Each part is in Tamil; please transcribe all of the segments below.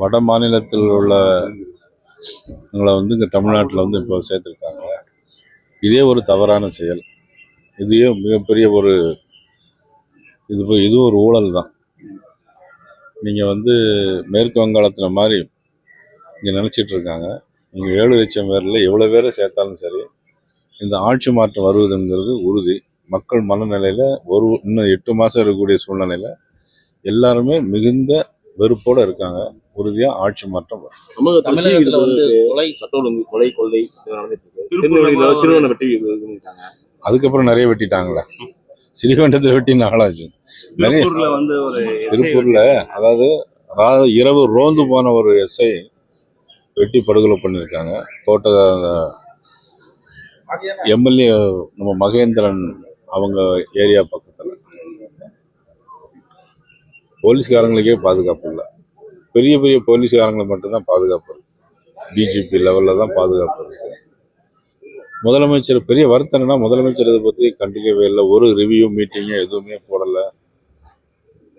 வட மாநிலத்தில் உள்ள எங்களை வந்து இங்கே தமிழ்நாட்டில் வந்து இப்போ சேர்த்துருக்காங்க. இதே ஒரு தவறான செயல். இதே மிகப்பெரிய ஒரு இது போய் இது ஒரு ஊழல் தான். நீங்கள் வந்து மேற்கு வங்காளத்தில் மாதிரி இங்கே நினச்சிட்டு இருக்காங்க. இங்கே ஏழு லட்சம் பேரில் எவ்வளோ பேரை சேர்த்தாலும் சரி இந்த ஆட்சி மாற்றம் வருவதுங்கிறது உறுதி. மக்கள் மனநிலையில் ஒரு இன்னும் எட்டு மாதம் இருக்கக்கூடிய சூழ்நிலையில் எல்லாருமே மிகுந்த வெறுப்போடு இருக்காங்க. உறுதியாக ஆட்சி மாற்றம் வரும். தமிழகத்துல தமிழகத்துல வந்து கொலை சட்ட ஒழுங்கு கொலை கொள்ளை நடந்துட்டு இருக்கு. திருநெல்வேலியில சிறுவனை வெட்டி இது பண்ணிருக்காங்க அதுக்கப்புறம் நிறைய வெட்டிட்டாங்களே. ஸ்ரீகண்டத்தை வெட்டி நாளாச்சு நிறைய திருப்பூர்ல வந்து ஒரு திருப்பூர்ல அதாவது இரவு ரோந்து போன ஒரு எஸ்ஐ வெட்டி படுகொலை பண்ணியிருக்காங்க. தோட்ட எம்எல்ஏ நம்ம மகேந்திரன் அவங்க ஏரியா பக்கத்தில். போலீஸ்காரங்களுக்கே பாதுகாப்பு இல்லை. பெரிய பெரிய போலீஸ்காரங்களுக்கு மட்டும்தான் பாதுகாப்பு இருக்கு. டிஜிபி லெவலில் தான் பாதுகாப்பு இருக்கு. முதலமைச்சர் பெரிய வருத்தம் என்னன்னா முதலமைச்சர் இதை பற்றி கண்டிக்கவே இல்லை. ஒரு ரிவ்யூ மீட்டிங்கு எதுவுமே போடலை.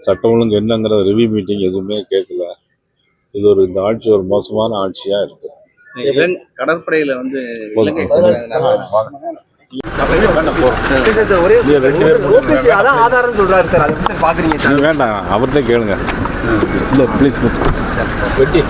சட்டம் ஒழுங்கு என்னங்கிற ரிவ்யூ மீட்டிங் எதுவுமே கேட்கல. இது ஒரு இந்த ஆட்சி ஒரு மோசமான ஆட்சியா இருக்கு. இலங்கை கடற்படையில வந்து வேண்டாம் அவர்கிட்ட கேளுங்க. இல்லை ப்ளீஸ் வெட்டி.